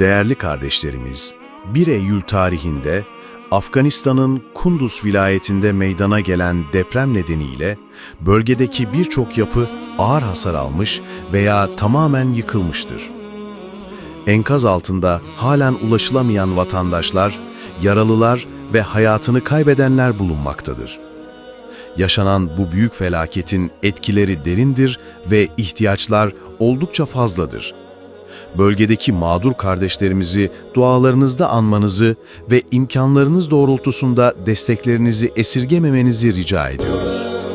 değerli kardeşlerimiz 1 Eylül tarihinde Afganistan'ın Kunduz vilayetinde meydana gelen deprem nedeniyle bölgedeki birçok yapı ağır hasar almış veya tamamen yıkılmıştır. Enkaz altında halen ulaşılamayan vatandaşlar, yaralılar ve hayatını kaybedenler bulunmaktadır. Yaşanan bu büyük felaketin etkileri derindir ve ihtiyaçlar oldukça fazladır. Bölgedeki mağdur kardeşlerimizi dualarınızda anmanızı ve imkanlarınız doğrultusunda desteklerinizi esirgememenizi rica ediyoruz.